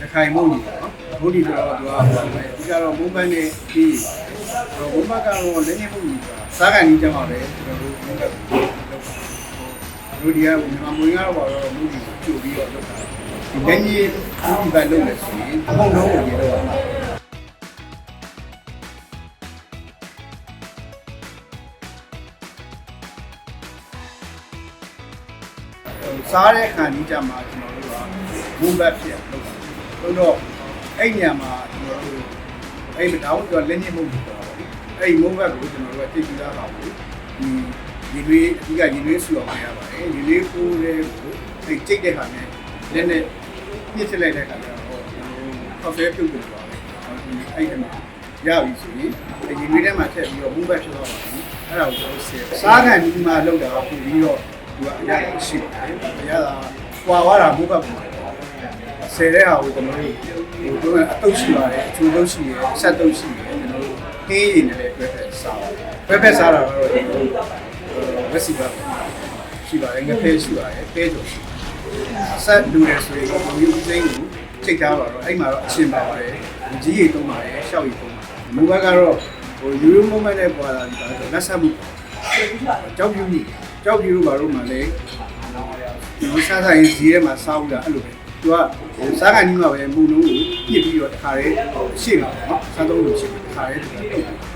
ရခိုင်မုန်းကြီးပေါ့နော်မုန်းကြီးဆိုတော့သူကဒီကတော့မုန်းပန်းနဲ့ပြီးတော့မုန်းပန်းကတော့လည်းနေမုန်းကြီးကစားကန်ကြီးကြောင်းပါပဲကျွန်တော်တို့မုန်းပန်းကိုလုပ်ပါတို့ဒီကမြန်မာမွေးကတော့ပါတော့မုန်းကြီးကိုကြိုပြီးတော့လုပ်တာဒီလက်ကြီးမုန်းကြီးပဲလုပ်လို့ဆိုရင်အကုန်လုံးကိုရေတော့ပါစားတဲ့အခါကြီးကြမှာကျွန်တော်တို့ကမုန်းဘက်ဖြစ်လုပ်တာ။ ဆိုတော့အဲ့ညမှာကျွန်တော်တို့အဲ့မတောင်းတော့လက်ညှိမှုလုပ်တာပေါ့လေ။အဲ့မုန်းဘက်ကိုကျွန်တော်တို့ကတိတ်ပြီးသားပါဘူး။ဒီဒီလေးအဓိကဒီလေးဆူအောင်ရပါတယ်။ဒီလေးကိုလေးကိုစိတ်ကြိတ်တဲ့ခါနဲ့လက်နဲ့ညှစ်ထလိုက်တဲ့ခါကျတော့ကျွန်တော်တို့ကော်ဖီပြုတ်ပြုတ်သွားတယ်။အဲ့ဒီမှာရပြီဆိုရင်ဒီလေးထဲမှာထည့်ပြီးတော့မုန်းဘက်ဖြစ်သွားပါပြီ။အဲ့ဒါကိုကျွန်တော်ဆယ်စားခံဒီမှာလောက်တာပို့ပြီးတော့သူကအရာရှိတယ်။အရာကကွာသွားတာမဟုတ်ပါဘူး။ ဆယ်တဲ့ဟာကိုကျွန်တော်တို့ဟိုတို့ကအတုပ်ရှိပါတယ်အချူတုပ်ရှိတယ်ဆက်တုပ်ရှိတယ်ကျွန်တော်တို့ဟင်းရည်နဲ့လည်းတွဲဖက်စားပါတယ်။တွဲဖက်စားတာကတော့ကျွန်တော်တို့ဝက်စီပါရှိပါတယ်ငဖဲရှိပါတယ်ပဲကြော်ရှိဆက်လူတယ်ဆိုရင်ဒီဦးစိမ်းကိုချိန်ထားပါတော့အဲ့မှာတော့အရှင်ပါပါတယ်။ကြီးရည်သုံးပါတယ်ရှောက်ရည်သုံးပါတယ်။မူဘက်ကတော့ဟိုယူရိုမိုမန့်နဲ့ပွာလာတာဆိုတော့လက်ဆက်မှုကြောက်ပြူမှုကြောက်ပြူလို့ဘာလို့မှလဲဒီစားဆိုင်ဈေးထဲမှာစားဦးတာအဲ့လိုပဲ သူကစားကန်ကြီးမှာပဲမူလုံးကိုပြစ်ပြီးတော့တခါလေးရှေ့လာပေါ့နော်စားသုံးလို့ရှိတယ်တခါလေးတူတာ